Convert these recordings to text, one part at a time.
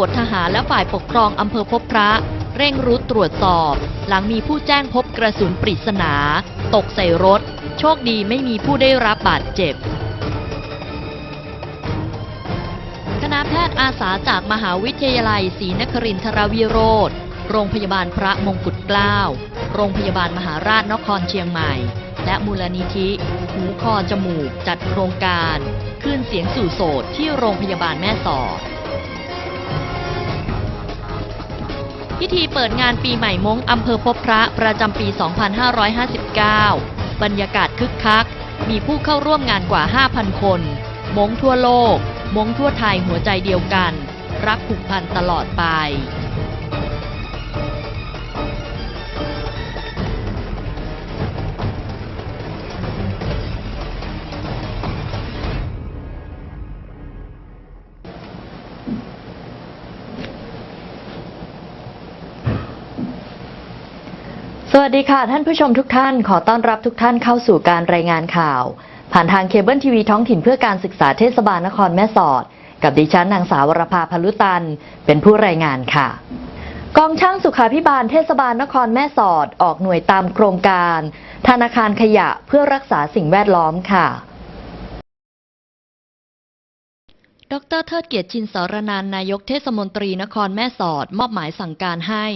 ตำรวจทหารและฝ่ายปกครองอำเภอพบพระ เร่งรุดตรวจสอบ หลังมีผู้แจ้งพบกระสุนปริศนา ตกใส่รถ โชคดีไม่มีผู้ได้รับบาดเจ็บคณะแพทย์อาสาจากมหาวิทยาลัยศรีนครินทรวิโรธโรงพยาบาลพระมงกุฎเกล้า โรงพยาบาลมหาราชนครเชียงใหม่ และมูลนิธิหูคอจมูกจัดโครงการ คลื่นเสียงสู่โสดที่โรงพยาบาลแม่สอด พิธีเปิดงานปีใหม่มงอำเภอพบพระประจำปี 2559 บรรยากาศคึกคัก มีผู้เข้าร่วมงานกว่า 5,000 คน มงทั่วโลก มงทั่วไทยหัวใจเดียวกัน รักผูกพันตลอดไป สวัสดีค่ะท่านผู้ชมทุกท่าน ขอต้อนรับทุกท่านเข้าสู่การรายงานข่าว ผ่านทางเคเบิลทีวีท้องถิ่นเพื่อการศึกษาเทศบาลนครแม่สอด กับดิฉันนางสาวรภาพลุตัน เป็นผู้รายงานค่ะ กองช่างสุขาพิบาลเทศบาลนครแม่สอดออกหน่วยตามโครงการ ธนาคารขยะเพื่อรักษาสิ่งแวดล้อมค่ะดรเทิดเกียรติชินสรนานนายกเทศมนตรีนครแม่สอด มอบหมายสั่งการให้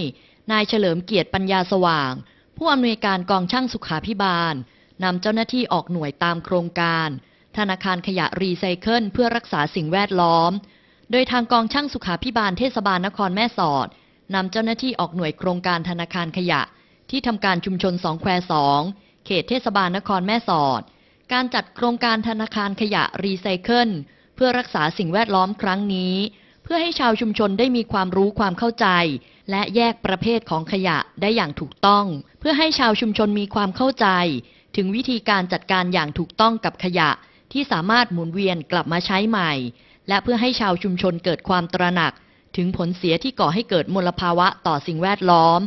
นายเฉลิมเกียรติปัญญาสว่าง ผู้อำนวยการกองช่างสุขาพิบาลนำเจ้าหน้าที่ออกหน่วยตามโครงการ ธนาคารขยะรีไซเคิลเพื่อรักษาสิ่งแวดล้อม โดยทางกองช่างสุขาพิบาลเทศบาลนครแม่สอดนำเจ้าหน้าที่ออกหน่วยโครงการธนาคารขยะ ที่ทำการชุมชนสองแควสองเขตเทศบาลนครแม่สอด การจัดโครงการธนาคารขยะรีไซเคิลเพื่อรักษาสิ่งแวดล้อมครั้งนี้ เพื่อให้ชาวชุมชนได้มีความรู้ความเข้าใจ และแยกประเภทของขยะได้อย่างถูกต้อง เพื่อให้ชาวชุมชนมีความเข้าใจ ถึงวิธีการจัดการอย่างถูกต้องกับขยะ ที่สามารถหมุนเวียนกลับมาใช้ใหม่ และเพื่อให้ชาวชุมชนเกิดความตระหนัก ถึงผลเสียที่ก่อให้เกิดมลภาวะต่อสิ่งแวดล้อม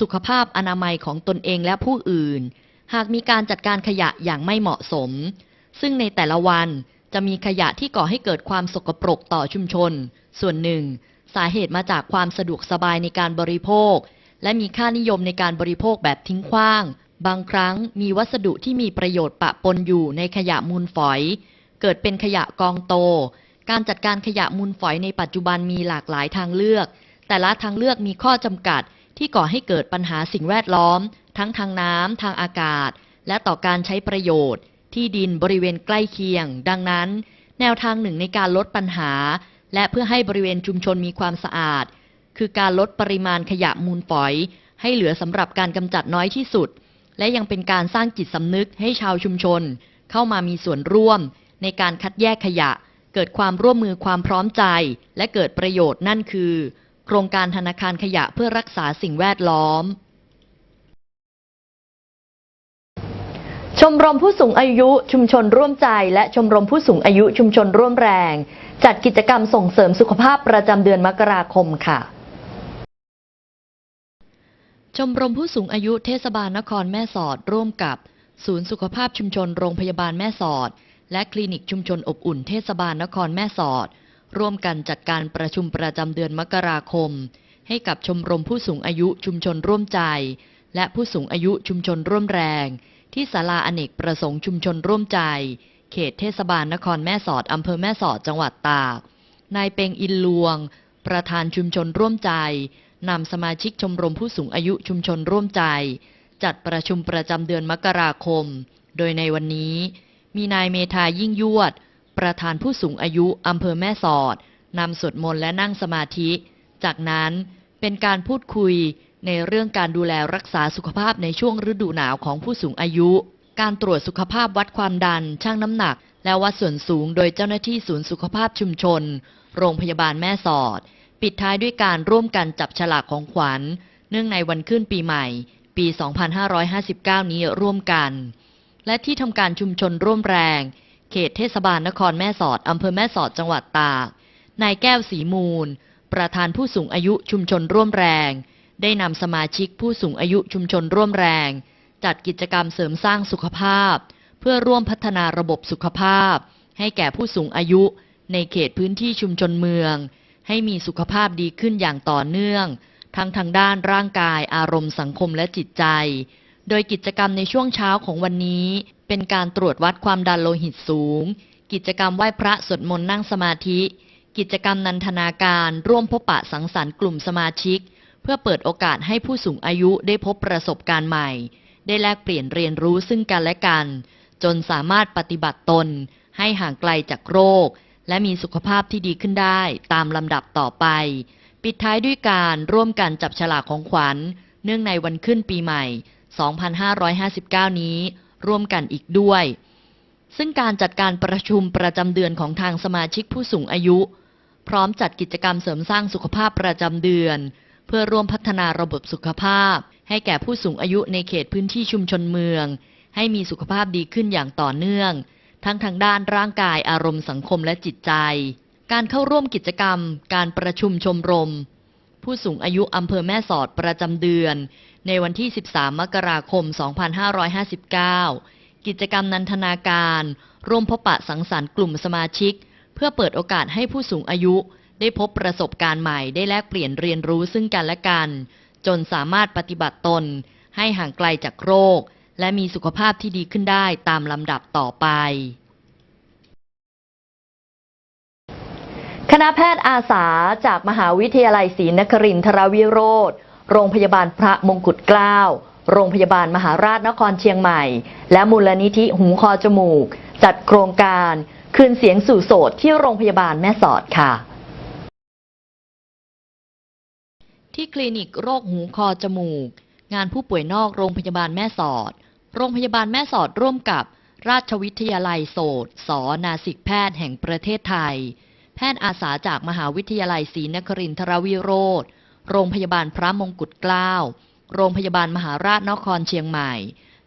สุขภาพอนามัยของตนเองและผู้อื่น หากมีการจัดการขยะอย่างไม่เหมาะสม ซึ่งในแต่ละวันจะมีขยะที่ก่อให้เกิดความสกปรกต่อชุมชน ส่วนหนึ่ง สาเหตุมาจากความสะดวกสบายในการบริโภค และมีค่านิยมในการบริโภคแบบทิ้งขว้าง บางครั้งมีวัสดุที่มีประโยชน์ปะปนอยู่ในขยะมูลฝอย เกิดเป็นขยะกองโต การจัดการขยะมูลฝอยในปัจจุบันมีหลากหลายทางเลือก แต่ละทางเลือกมีข้อจำกัดที่ก่อให้เกิดปัญหาสิ่งแวดล้อม ทั้งทางน้ำทางอากาศ และต่อการใช้ประโยชน์ ที่ดินบริเวณใกล้เคียง ดังนั้น แนวทางหนึ่งในการลดปัญหา และเพื่อให้บริเวณชุมชนมีความสะอาด คือการลดปริมาณขยะมูลฝอย ให้เหลือสำหรับการกำจัดน้อยที่สุด และยังเป็นการสร้างจิตสำนึกให้ชาวชุมชน เข้ามามีส่วนร่วม ในการคัดแยกขยะ เกิดความร่วมมือความพร้อมใจ และเกิดประโยชน์นั่นคือ โครงการธนาคารขยะเพื่อรักษาสิ่งแวดล้อมชมรมผู้สูงอายุชุมชนร่วมใจ และชมรมผู้สูงอายุชุมชนร่วมแรง จัดกิจกรรมส่งเสริมสุขภาพประจำเดือนมกราคมค่ะ ชมรมผู้สูงอายุเทศบาลนครแม่สอดร่วมกับ ศูนย์สุขภาพชุมชนโรงพยาบาลแม่สอด และคลินิกชุมชนอบอุ่นเทศบาลนครแม่สอด ร่วมกันจัดการประชุมประจำเดือนมกราคม ให้กับชมรมผู้สูงอายุชุมชนร่วมใจ และผู้สูงอายุชุมชนร่วมแรง ที่ศาลาอเนกประสงค์ชุมชนร่วมใจ เขตเทศบาลนครแม่สอดอำเภอแม่สอดจังหวัดตาก นายเปงอินลวง ประธานชุมชนร่วมใจนำสมาชิกชมรมผู้สูงอายุชุมชนร่วมใจ จัดประชุมประจำเดือนมกราคม โดยในวันนี้ มีนายเมธายิ่งยวด ประธานผู้สูงอายุอำเภอแม่สอดนำสวดมนต์และนั่งสมาธิ จากนั้นเป็นการพูดคุยในเรื่องการดูแลรักษาสุขภาพในช่วงฤดูหนาวของผู้สูงอายุ การตรวจสุขภาพวัดความดัน ชั่งน้ำหนัก และวัดส่วนสูง โดยเจ้าหน้าที่ศูนย์สุขภาพชุมชน โรงพยาบาลแม่สอด ปิดท้ายด้วยการร่วมกันจับฉลากของขวัญ เนื่องในวันขึ้นปีใหม่ ปี 2559 นี้ร่วมกัน และที่ทำการชุมชนร่วมแรง เขตเทศบาลนครแม่สอดอำเภอแม่สอดจังหวัดตากนายแก้วสีมูล ประธานผู้สูงอายุชุมชนร่วมแรง ได้นำสมาชิกผู้สูงอายุชุมชนร่วมแรง จัดกิจกรรมเสริมสร้างสุขภาพ เพื่อร่วมพัฒนาระบบสุขภาพ ให้แก่ผู้สูงอายุในเขตพื้นที่ชุมชนเมือง ให้มีสุขภาพดีขึ้นอย่างต่อเนื่อง ทั้งทางด้านร่างกายอารมณ์สังคมและจิตใจ โดยกิจกรรมในช่วงเช้าของวันนี้ เป็นการตรวจวัดความดันโลหิตสูง กิจกรรมไหว้พระสวดมนต์นั่งสมาธิ กิจกรรมนันทนาการร่วมพบปะสังสรรค์กลุ่มสมาชิก เพื่อเปิดโอกาสให้ผู้สูงอายุได้พบประสบการณ์ใหม่ ได้แลกเปลี่ยนเรียนรู้ซึ่งกันและกัน จนสามารถปฏิบัติตน ให้ห่างไกลจากโรค และมีสุขภาพที่ดีขึ้นได้ตามลำดับต่อไป ปิดท้ายด้วยการร่วมกันจับฉลากของขวัญ เนื่องในวันขึ้นปีใหม่ 2559 นี้ ร่วมกันอีกด้วย ซึ่งการจัดการประชุมประจำเดือนของทางสมาชิกผู้สูงอายุ พร้อมจัดกิจกรรมเสริมสร้างสุขภาพประจำเดือน เพื่อร่วมพัฒนาระบบสุขภาพ ให้แก่ผู้สูงอายุในเขตพื้นที่ชุมชนเมือง ให้มีสุขภาพดีขึ้นอย่างต่อเนื่อง ทั้งทางด้านร่างกายอารมณ์สังคมและจิตใจ การเข้าร่วมกิจกรรม การประชุมชมรม ผู้สูงอายุอำเภอแม่สอดประจำเดือน ในวันที่ 13 มกราคม 2559 กิจกรรมนันทนาการ ร่วมพบปะสังสรรค์กลุ่มสมาชิก เพื่อเปิดโอกาสให้ผู้สูงอายุได้พบประสบการณ์ใหม่ได้แลกเปลี่ยนเรียนรู้ซึ่งกันและกัน จนสามารถปฏิบัติตน ให้ห่างไกลจากโรค และมีสุขภาพที่ดีขึ้นได้ตามลำดับต่อไป คณะแพทย์อาสาจากมหาวิทยาลัยศรีนครินทรวิโรธโรงพยาบาลพระมงกุฎเกล้า โรงพยาบาลมหาราชนครเชียงใหม่ และมูลนิธิหูคอจมูก จัดโครงการ คืนเสียงสู่โสดที่โรงพยาบาลแม่สอดค่ะ ที่คลินิกโรคหูคอจมูก งานผู้ป่วยนอกโรงพยาบาลแม่สอด โรงพยาบาลแม่สอดร่วมกับราชวิทยาลัยโสตสนาสิกแพทย์แห่งประเทศไทย แพทย์อาสาจากมหาวิทยาลัยศรีนครินทรวิโรธ โรงพยาบาลพระมงกุฎเกล้า โรงพยาบาลมหาราชนครเชียงใหม่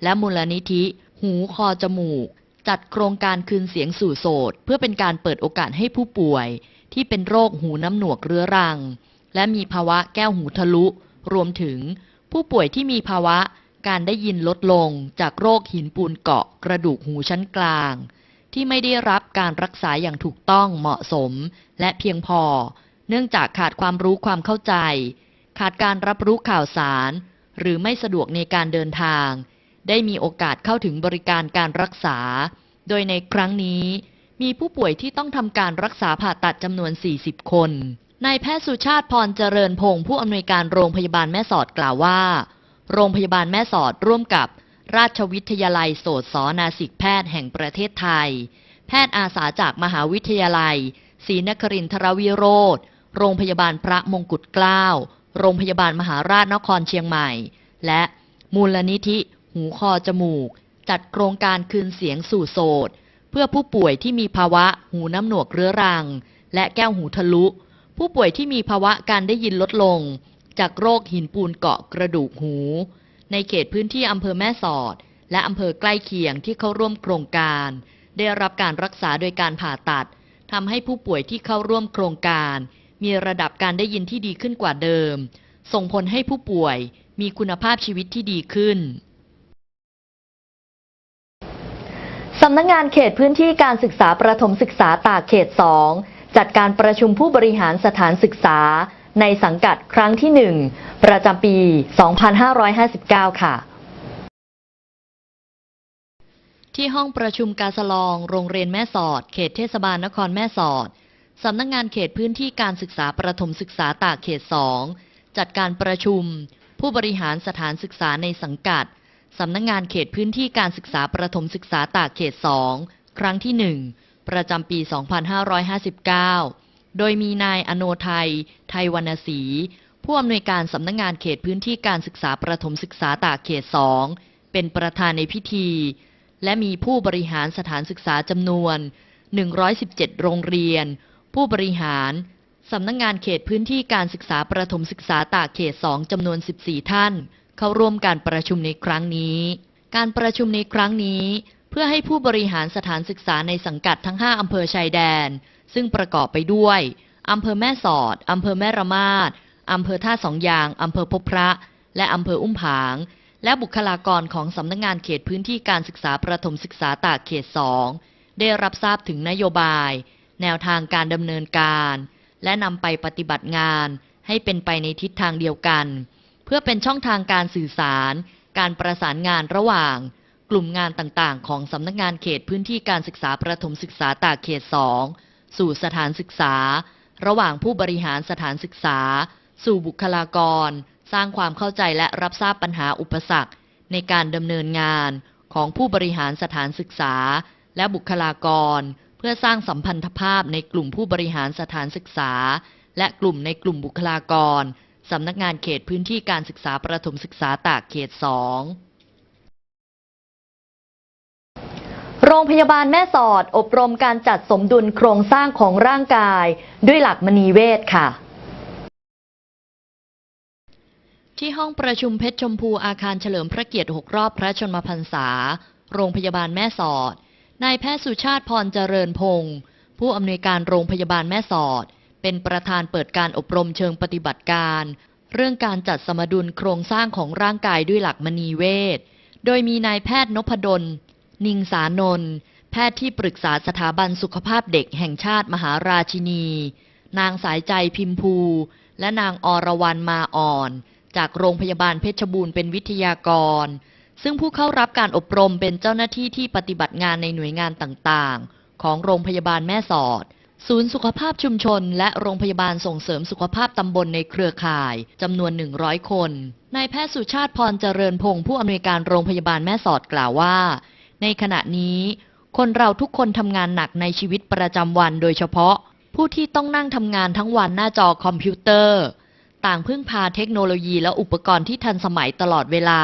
และมูลนิธิ หูคอจมูก จัดโครงการคืนเสียงสู่โสดเพื่อเป็นการเปิดโอกาสให้ผู้ป่วย ที่เป็นโรคหูน้ำหนวกเรื้อรัง และมีภาวะแก้วหูทะลุ รวมถึง ผู้ป่วยที่มีภาวะการได้ยินลดลงจากโรคหินปูนเกาะกระดูกหูชั้นกลาง ที่ไม่ได้รับการรักษาอย่างถูกต้องเหมาะสมและเพียงพอ เนื่องจากขาดความรู้ความเข้าใจ ขาดการรับรู้ข่าวสาร หรือไม่สะดวกในการเดินทาง ได้มีโอกาสเข้าถึงบริการการรักษา โดยในครั้งนี้ มีผู้ป่วยที่ต้องทำการรักษาผ่าตัดจำนวน 40 คน นายแพทย์สุชาติพรเจริญพงศ์ผู้อำนวยการโรงพยาบาลแม่สอดกล่าวว่า โรงพยาบาลแม่สอดร่วมกับราชวิทยาลัยโสตสนาสิกแพทย์แห่งประเทศไทย แพทย์อาสาจากมหาวิทยาลัยศรีนครินทรวิโรธโรงพยาบาลพระมงกุฎเกล้า โรงพยาบาลมหาราชนครเชียงใหม่ และมูลนิธิ หูคอจมูก จัดโครงการคืนเสียงสู่โสดเพื่อผู้ป่วยที่มีภาวะหูน้ำหนวกเรื้อรัง และแก้วหูทะลุ ผู้ป่วยที่มีภาวะการได้ยินลดลง จากโรคหินปูนเกาะกระดูกหู ในเขตพื้นที่อำเภอแม่สอด และอำเภอใกล้เคียงที่เข้าร่วมโครงการ ได้รับการรักษาโดยการผ่าตัดทำให้ผู้ป่วยที่เข้าร่วมโครงการ มีระดับการได้ยินที่ดีขึ้นกว่าเดิม ส่งผลให้ผู้ป่วยมีคุณภาพชีวิตที่ดีขึ้นสำนักงงานเขตพื้นที่การศึกษาประถมศึกษาตากเขต 2 จัดการประชุมผู้บริหารสถานศึกษา ในสังกัดครั้งที่ 1 ประจำปี 2559 ค่ะ ที่ห้องประชุมกาสลอง โรงเรียนแม่สอด เขตเทศบาลนครแม่สอด สำนักงงานเขตพื้นที่การศึกษาประถมศึกษาตากเขต 2 จัดการประชุม ผู้บริหารสถานศึกษาในสังกัด สำนักงงานเขตพื้นที่การศึกษาประถมศึกษาตากเขต 2 ครั้งที่ 1 ประจำปี 2559 โดยมีนายอโนไทย ไทยวรรณศรีผู้อำนวยการสำนักงงานเขตพื้นที่การศึกษาประถมศึกษาตากเขต 2 เป็นประธานในพิธี และมีผู้บริหารสถานศึกษาจำนวน 117 โรงเรียน ผู้บริหารสำนักงงานเขตพื้นที่การศึกษาประถมศึกษาตากเขต 2 จำนวน 14 ท่าน เข้าร่วมการประชุมในครั้งนี้ การประชุมในครั้งนี้ เพื่อให้ผู้บริหารสถานศึกษาในสังกัดทั้ง 5 อำเภอชายแดน ซึ่งประกอบไปด้วยอำเภอแม่สอดอำเภอแม่ระมาดอำเภอท่าสองยางอำเภอพบพระ และอำเภออุ้มผาง และบุคลากรของสำนักงงานเขตพื้นที่การศึกษาประถมศึกษาตากเขต 2 ได้รับทราบถึงนโยบาย แนวทางการดำเนินการ และนำไปปฏิบัติงาน ให้เป็นไปในทิศทางเดียวกัน เพื่อเป็นช่องทางการสื่อสาร การประสานงานระหว่าง กลุ่มงานต่างๆ ของสำนักงานเขตพื้นที่การศึกษาประถมศึกษาตากเขต 2 สู่สถานศึกษา ระหว่างผู้บริหารสถานศึกษา สู่บุคลากร สร้างความเข้าใจและรับทราบปัญหาอุปสรรค ในการดำเนินงานของผู้บริหารสถานศึกษา และบุคลากร เพื่อสร้างสัมพันธภาพในกลุ่มผู้บริหารสถานศึกษา และกลุ่มในกลุ่มบุคลากรสำนักงานเขตพื้นที่การศึกษาประถมศึกษาตากเขต 2 โรงพยาบาลแม่สอดอบรมการจัดสมดุลโครงสร้างของร่างกาย ด้วยหลักมณีเวทค่ะ ที่ห้องประชุมเพชรชมพูอาคารเฉลิมพระเกียรติ 6 รอบพระชนมพรรษา โรงพยาบาลแม่สอด นายแพทย์สุชาติพรเจริญพงศ์ผู้อำนวยการโรงพยาบาลแม่สอด เป็นประธานเปิดการอบรมเชิงปฏิบัติการ เรื่องการจัดสมดุลโครงสร้างของร่างกายด้วยหลักมณีเวทโดยมีนายแพทย์นพดล นิงสานนท์แพทย์ที่ปรึกษาสถาบันสุขภาพเด็กแห่งชาติมหาราชินี นางสายใจพิมพู และนางอรวรรณมาอ่อน จากโรงพยาบาลเพชรบูรณ์เป็นวิทยากร ซึ่งผู้เข้ารับการอบรมเป็นเจ้าหน้าที่ที่ปฏิบัติงานในหน่วยงานต่างๆ ของโรงพยาบาลแม่สอด ศูนย์สุขภาพชุมชน และโรงพยาบาลส่งเสริมสุขภาพตำบลในเครือข่ายจำนวน 100 คนนายแพทย์สุชาติพรเจริญพงศ์ผู้อำนวยการโรงพยาบาลแม่สอดกล่าวว่า ในขณะนี้ คนเราทุกคนทำงานหนักในชีวิตประจำวันโดยเฉพาะ ผู้ที่ต้องนั่งทำงานทั้งวันหน้าจอคอมพิวเตอร์ ต่างพึ่งพาเทคโนโลยีและอุปกรณ์ที่ทันสมัยตลอดเวลา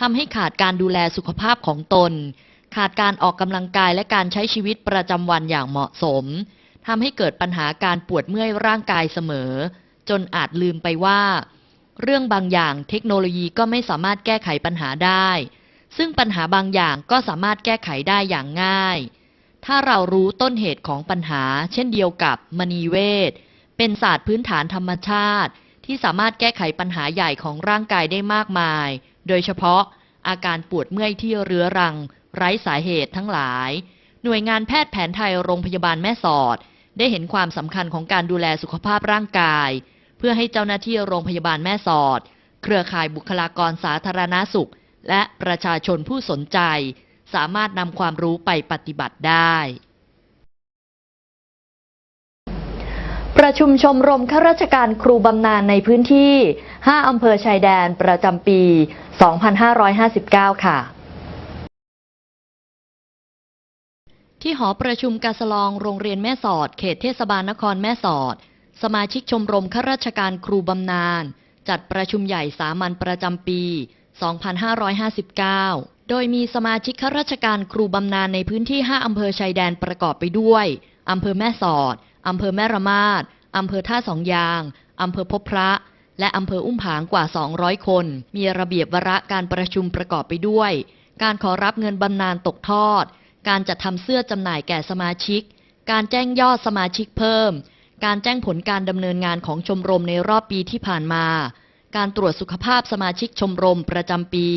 ทำให้ขาดการดูแลสุขภาพของตน ขาดการออกกำลังกายและการใช้ชีวิตประจำวันอย่างเหมาะสมทำให้เกิดปัญหาการปวดเมื่อยร่างกายเสมอ จนอาจลืมไปว่า เรื่องบางอย่างเทคโนโลยีก็ไม่สามารถแก้ไขปัญหาได้ ซึ่งปัญหาบางอย่างก็สามารถแก้ไขได้อย่างง่าย ถ้าเรารู้ต้นเหตุของปัญหา เช่นเดียวกับมณีเวทเป็นศาสตร์พื้นฐานธรรมชาติ ที่สามารถแก้ไขปัญหาใหญ่ของร่างกายได้มากมาย โดยเฉพาะอาการปวดเมื่อยที่เรื้อรัง ไร้สาเหตุทั้งหลาย หน่วยงานแพทย์แผนไทยโรงพยาบาลแม่สอด ได้เห็นความสำคัญของการดูแลสุขภาพร่างกาย เพื่อให้เจ้าหน้าที่โรงพยาบาลแม่สอด เครือข่ายบุคลากรสาธารณาสุข และประชาชนผู้สนใจ สามารถนำความรู้ไปปฏิบัติได้ ประชุมชมรมข้าราชการครูบำนาญในพื้นที่ 5 อำเภอชายแดนประจำปี 2559 ค่ะที่หอประชุมกาสลองโรงเรียนแม่สอด เขตเทศบาลนครแม่สอด สมาชิกชมรมข้าราชการครูบำนาญจัดประชุมใหญ่สามัญประจำปี 2559 โดยมีสมาชิกข้าราชการครูบำนาญในพื้นที่ 5 อำเภอชายแดนประกอบไปด้วยอำเภอแม่สอดอำเภอแม่ระมาดอำเภอท่าสองยางอำเภอพบพระ และอำเภออุ้มผางกว่า 200 คน มีระเบียบวาระการประชุมประกอบไปด้วย การขอรับเงินบำนาญตกทอด การจัดทำเสื้อจำหน่ายแก่สมาชิก การแจ้งยอดสมาชิกเพิ่ม การแจ้งผลการดำเนินงานของชมรมในรอบปีที่ผ่านมา การตรวจสุขภาพสมาชิกชมรมประจำปี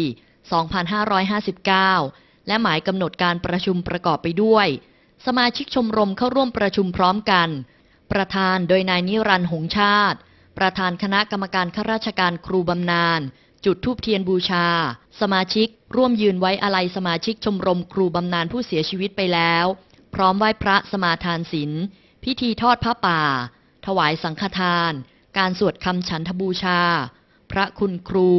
2559 และหมายกำหนดการประชุมประกอบไปด้วย สมาชิกชมรมเข้าร่วมประชุมพร้อมกัน ประธานโดยนายนิรันดร์หงชาติ ประธานคณะกรรมการข้าราชการครูบำนาญจุดทูบเทียนบูชา สมาชิก ร่วมยืนไว้อาลัยสมาชิกชมรมครูบำนาญผู้เสียชีวิตไปแล้ว พร้อมไหว้พระสมาทานศีลพิธีทอดผ้าป่า ถวายสังฆทาน การสวดคำฉันทบูชา พระคุณครู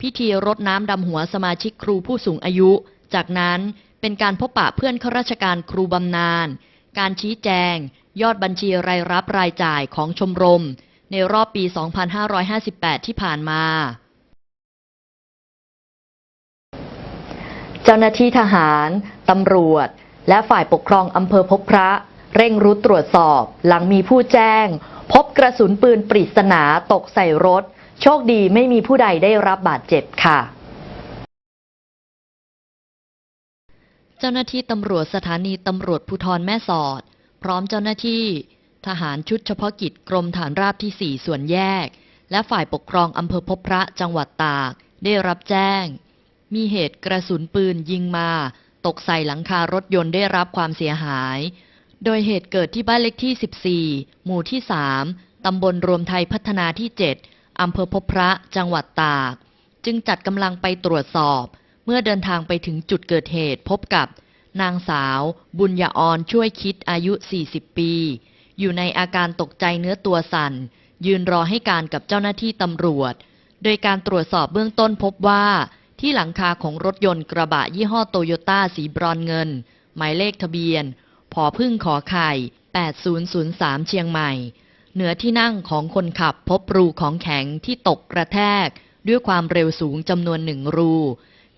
พิธีรดน้ำดำหัวสมาชิกครูผู้สูงอายุ จากนั้นเป็นการพบปะเพื่อนข้าราชการครูบำนาญ การชี้แจง ยอดบัญชีรายรับรายจ่ายของชมรม ในรอบปี 2558 ที่ผ่านมา เจ้าหน้าที่ทหาร ตำรวจ และฝ่ายปกครองอำเภอพบพระ เร่งรุดตรวจสอบ หลังมีผู้แจ้ง พบกระสุนปืนปริศนาตกใส่รถ โชคดีไม่มีผู้ใดได้รับบาดเจ็บค่ะ เจ้าหน้าที่ตำรวจสถานีตำรวจภูธรแม่สอด พร้อมเจ้าหน้าที่ ทหารชุดเฉพาะกิจกรมฐานราบที่ 4 ส่วนแยก และฝ่ายปกครองอำเภอพบพระจังหวัดตาก ได้รับแจ้ง มีเหตุกระสุนปืนยิงมา ตกใส่หลังคารถยนต์ได้รับความเสียหาย โดยเหตุเกิดที่บ้านเลขที่ 14 หมู่ที่ 3ตำบลรวมไทยพัฒนาที่ 7 อำเภอพบพระจังหวัดตาก จึงจัดกำลังไปตรวจสอบ เมื่อเดินทางไปถึงจุดเกิดเหตุพบกับ นางสาว บุญญาออนช่วยคิดอายุ 40 ปี อยู่ในอาการตกใจเนื้อตัวสั่น ยืนรอให้การกับเจ้าหน้าที่ตำรวจ โดยการตรวจสอบเบื้องต้นพบว่า ที่หลังคาของรถยนต์กระบะยี่ห้อโตโยต้าสีบรอนเงิน หมายเลขทะเบียนผอพึ่งขอไข่ 8003 เชียงใหม่ เหนือที่นั่งของคนขับพบรูของแข็งที่ตกกระแทก ด้วยความเร็วสูงจำนวนหนึ่งรู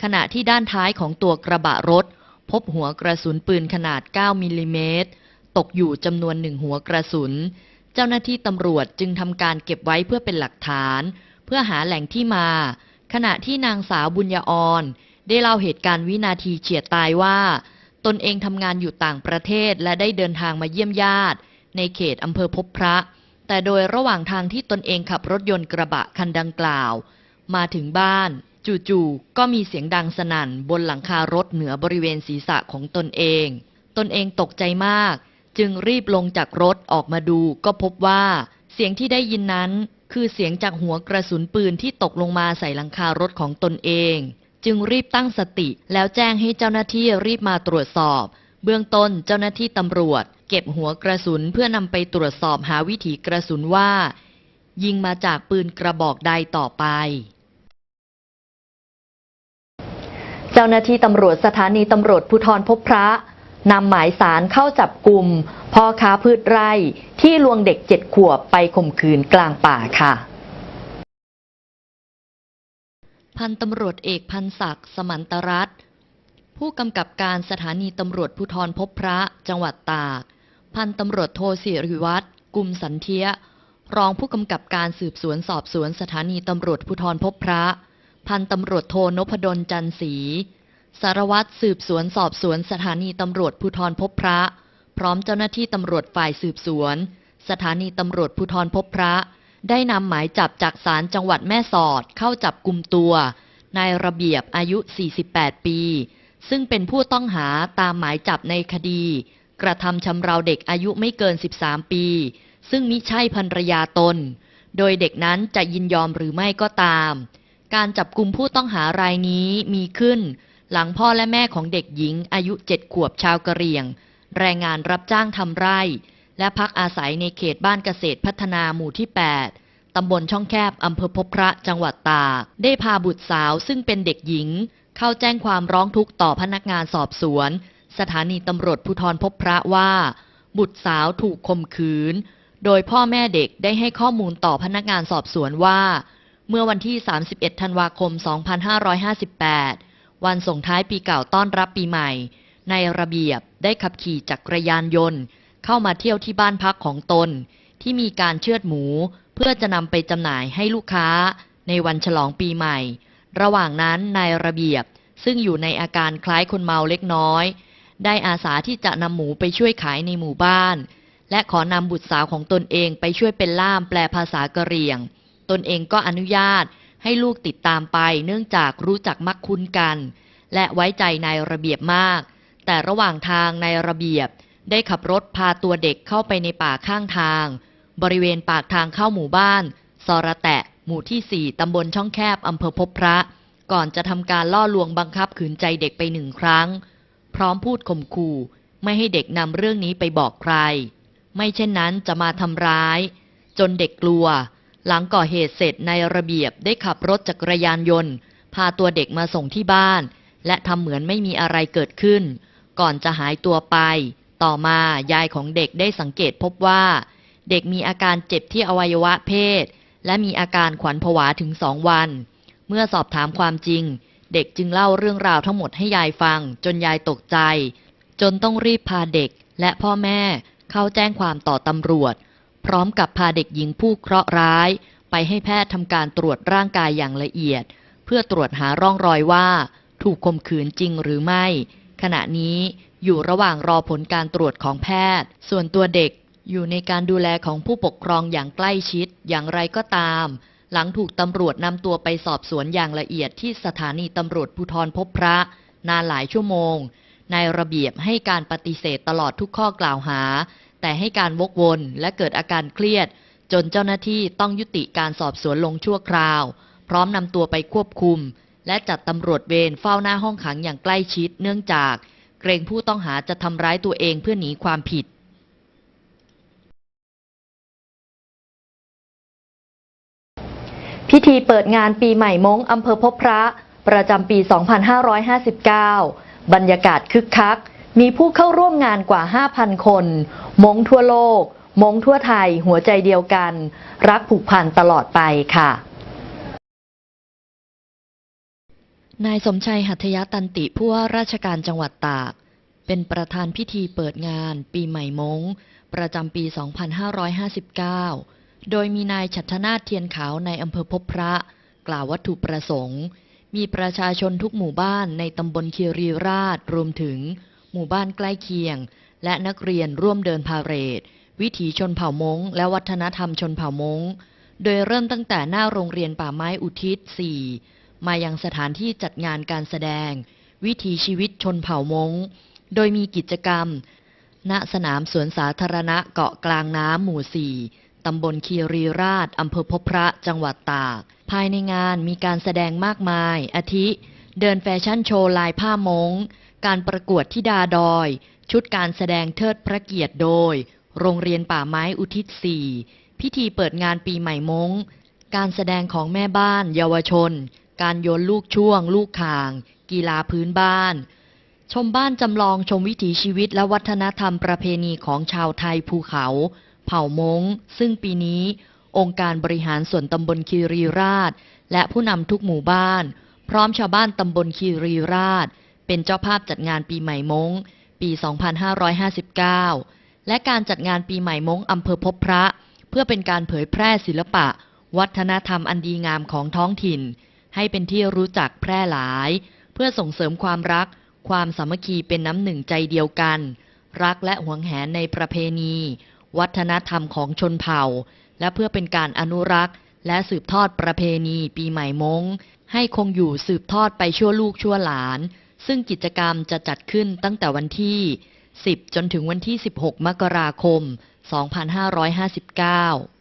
ขณะที่ด้านท้ายของตัวกระบะรถ พบหัวกระสุนปืนขนาด 9มิลลิเมตรตกอยู่จำนวนหนึ่งหัวกระสุน เจ้าหน้าที่ตำรวจจึงทำการเก็บไว้เพื่อเป็นหลักฐาน เพื่อหาแหล่งที่มา ขณะที่นางสาวบุญญาออนได้เล่าเหตุการณ์วินาทีเฉียดตายว่า ตนเองทำงานอยู่ต่างประเทศและได้เดินทางมาเยี่ยมญาติ ในเขตอำเภอพบพระ แต่โดยระหว่างทางที่ตนเองขับรถยนต์กระบะคันดังกล่าว มาถึงบ้าน จู่ๆก็มีเสียงดังสนั่นบนหลังคารถเหนือบริเวณศีรษะของตนเอง ตนเองตกใจมาก จึงรีบลงจากรถออกมาดู ก็พบว่า เสียงที่ได้ยินนั้น คือเสียงจากหัวกระสุนปืนที่ตกลงมาใส่หลังคารถของตนเอง จึงรีบตั้งสติแล้วแจ้งให้เจ้าหน้าที่รีบมาตรวจสอบ เบื้องต้นเจ้าหน้าที่ตำรวจ เก็บหัวกระสุนเพื่อนำไปตรวจสอบหาวิถีกระสุนว่า ยิงมาจากปืนกระบอกใดต่อไป เจ้าหน้าที่ตำรวจสถานีตำรวจภูธรพบพระนำหมายสารเข้าจับกลุ่มพ่อค้าพืชไร่ที่ลวงเด็กเจ็ดขวบไปข่มขืนกลางป่าค่ะพันตำรวจเอกพันศักดิ์สมันตรัตผู้กำกับการสถานีตำรวจภูธรพบพระจังหวัดตาก พันตำรวจโทสิริวัตรกุมสันเทียรองผู้กำกับการสืบสวนสอบสวนสถานีตำรวจภูธรพบพระ พันตำรวจโทนพดลจันศรีสารวัตรสืบสวนสอบสวนสถานีตำรวจภูธรพบพระ พร้อมเจ้าหน้าที่ตำรวจฝ่ายสืบสวน สถานีตำรวจภูธรพบพระ ได้นำหมายจับจากศาลจังหวัดแม่สอดเข้าจับกลุ่มตัวนายระเบียบอายุ 48 ปี ซึ่งเป็นผู้ต้องหาตามหมายจับในคดี กระทำชำเราเด็กอายุไม่เกิน 13 ปี ซึ่งมิใช่ภรรยาตน โดยเด็กนั้นจะยินยอมหรือไม่ก็ตาม การจับกลุ่มผู้ต้องหารายนี้มีขึ้น หลังพ่อและแม่ของเด็กหญิงอายุเจ็ดขวบชาวกะเหรี่ยง แรงงานรับจ้างทำไร่ และพักอาศัยในเขตบ้านเกษตรพัฒนาหมู่ที่ 8ตำบลช่องแคบ อำเภอพบพระ จังหวัดตาก ได้พาบุตรสาวซึ่งเป็นเด็กหญิง เข้าแจ้งความร้องทุกข์ต่อพนักงานสอบสวน สถานีตำรวจภูธรพบพระว่า บุตรสาวถูกข่มขืน โดยพ่อแม่เด็กได้ให้ข้อมูลต่อพนักงานสอบสวนว่า เมื่อวันที่ 31 ธันวาคม 2558 วันส่งท้ายปีเก่าต้อนรับปีใหม่ ในระเบียบได้ขับขี่จักรยานยนต์ เข้ามาเที่ยวที่บ้านพักของตน ที่มีการเชือดหมู เพื่อจะนำไปจำหน่ายให้ลูกค้า ในวันฉลองปีใหม่ ระหว่างนั้นนายระเบียบซึ่งอยู่ในอาการคล้ายคนเมาเล็กน้อย ได้อาสาที่จะนำหมูไปช่วยขายในหมู่บ้าน และขอนำบุตรสาวของตนเองไปช่วยเป็นล่ามแปลภาษากะเหรี่ยง ตนเองก็อนุญาตให้ลูกติดตามไป เนื่องจากรู้จักมักคุ้นกัน และไว้ใจนายระเบียบมาก แต่ระหว่างทางนายระเบียบ ได้ขับรถพาตัวเด็กเข้าไปในป่าข้างทาง บริเวณปากทางเข้าหมู่บ้านซอระแตะ หมู่ที่ 4 ตำบลช่องแคบ อำเภอพบพระ ก่อนจะทำการล่อลวงบังคับขืนใจเด็กไปหนึ่งครั้ง พร้อมพูดข่มขู่ไม่ให้เด็กนำเรื่องนี้ไปบอกใคร ไม่เช่นนั้นจะมาทำร้าย จนเด็กกลัว หลังก่อเหตุเสร็จในายระเบียบได้ขับรถจักรยานยนต์ พาตัวเด็กมาส่งที่บ้าน และทำเหมือนไม่มีอะไรเกิดขึ้น ก่อนจะหายตัวไป ต่อมายายของเด็กได้สังเกตพบว่า เด็กมีอาการเจ็บที่อวัยวะเพศ และมีอาการขวัญผวาถึงสองวัน เมื่อสอบถามความจริง เด็กจึงเล่าเรื่องราวทั้งหมดให้ยายฟัง จนยายตกใจ จนต้องรีบพาเด็กและพ่อแม่เข้าแจ้งความต่อตำรวจ พร้อมกับพาเด็กหญิงผู้เคราะห์ร้าย ไปให้แพทย์ทำการตรวจร่างกายอย่างละเอียด เพื่อตรวจหาร่องรอยว่า ถูกข่มขืนจริงหรือไม่ ขณะนี้อยู่ระหว่างรอผลการตรวจของแพทย์ ส่วนตัวเด็กอยู่ในการดูแลของผู้ปกครองอย่างใกล้ชิดอย่างไรก็ตาม หลังถูกตำรวจนำตัวไปสอบสวนอย่างละเอียดที่สถานีตำรวจภูธรพบพระ นานหลายชั่วโมง นายระเบียบให้การปฏิเสธตลอดทุกข้อกล่าวหา แต่ให้การวกวนและเกิดอาการเครียด จนเจ้าหน้าที่ต้องยุติการสอบสวนลงชั่วคราว พร้อมนำตัวไปควบคุม และจัดตำรวจเวรเฝ้าหน้าห้องขังอย่างใกล้ชิดเนื่องจาก เกรงผู้ต้องหาจะทำร้ายตัวเองเพื่อหนีความผิด พิธีเปิดงานปีใหม่มงอำเภอพบพระ ประจำปี 2559 บรรยากาศคึกคัก มีผู้เข้าร่วมงานกว่า 5,000 คน มงทั่วโลก มงทั่วไทย หัวใจเดียวกัน รักผูกพันตลอดไปค่ะนายสมชัยหัตยตันติผู้ว่าราชการจังหวัดตาก เป็นประธานพิธีเปิดงาน ปีใหม่มงประจำปี 2559 โดยมีนายฉัตนาถเทียนขาวในอำเภอพบพระ กล่าววัตถุประสงค์ มีประชาชนทุกหมู่บ้านในตำบลคีรีราชรวมถึง หมู่บ้านใกล้เคียง และนักเรียนร่วมเดินพาเหรด วิถีชนเผ่ามงและวัฒนธรรมชนเผ่ามงโดยเริ่มตั้งแต่หน้าโรงเรียนป่าไม้อุทิศ 4 มายังสถานที่จัดงานการแสดง วิถีชีวิตชนเผ่ามงโดยมีกิจกรรม ณสนามสวนสาธารณะเกาะกลางน้ำหมู่ 4 ตำบลคีรีราชอำเภอพบพระจังหวัดตาก ภายในงานมีการแสดงมากมาย อาทิ เดินแฟชั่นโชว์ลายผ้ามง การประกวดทิดาดอย ชุดการแสดงเทิดพระเกียรติโดย โรงเรียนป่าไม้อุทิศ4พิธีเปิดงานปีใหม่มง การแสดงของแม่บ้าน เยาวชน การโยนลูกช่วง ลูกข่าง กีฬาพื้นบ้าน ชมบ้านจำลองชมวิถีชีวิตและวัฒนธรรมประเพณีของชาวไทยภูเขา เผ่ามงซึ่งปีนี้ องค์การบริหารส่วนตำบลคีรีราช และผู้นำทุกหมู่บ้าน พร้อมชาวบ้านตำบลคีรีราช เป็นเจ้าภาพจัดงานปีใหม่มงปี 2559 และการจัดงานปีใหม่มงอำเภอพบพระ เพื่อเป็นการเผยแพร่ศิลปะ วัฒนธรรมอันดีงามของท้องถิ่น ให้เป็นที่รู้จักแพร่หลาย เพื่อส่งเสริมความรัก ความสามัคคีเป็นน้ำหนึ่งใจเดียวกัน รักและหวงแหนในประเพณี วัฒนธรรมของชนเผ่า และเพื่อเป็นการอนุรักษ์ และสืบทอดประเพณีปีใหม่มงให้คงอยู่สืบทอดไปชั่วลูกชั่วหลาน ซึ่งกิจกรรมจะจัดขึ้นตั้งแต่วันที่ 10 จนถึงวันที่ 16 มกราคม 2559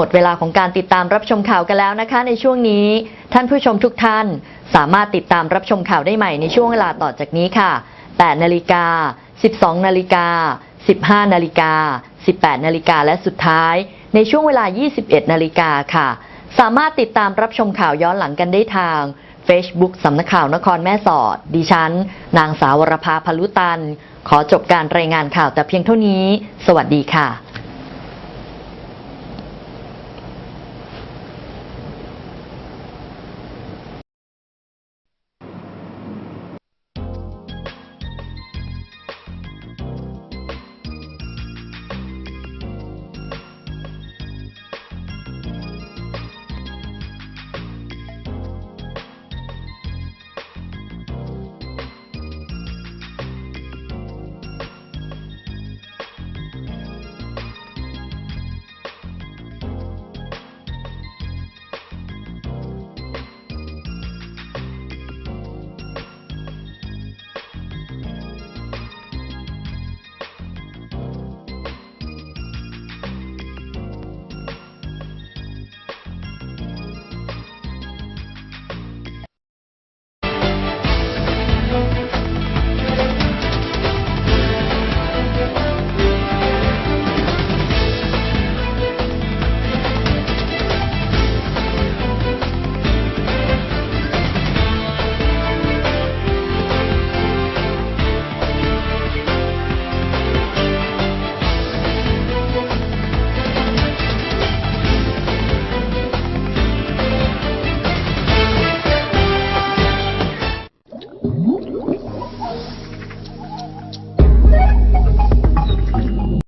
หมดเวลาของการติดตามรับชมข่าวกันแล้วนะคะ ในช่วงนี้ ท่านผู้ชมทุกท่าน สามารถติดตามรับชมข่าวได้ใหม่ในช่วงเวลาต่อจากนี้ค่ะ 8 นาฬิกา 12 นาฬิกา 15 นาฬิกา 18 นาฬิกาและสุดท้าย ในช่วงเวลา 21 นาฬิกาค่ะ สามารถติดตามรับชมข่าวย้อนหลังกันได้ทาง Facebook สำนักข่าวนครแม่สอด ดิฉัน นางสาวรภาพลุตัน ขอจบการรายงานข่าวแต่เพียงเท่านี้ สวัสดีค่ะ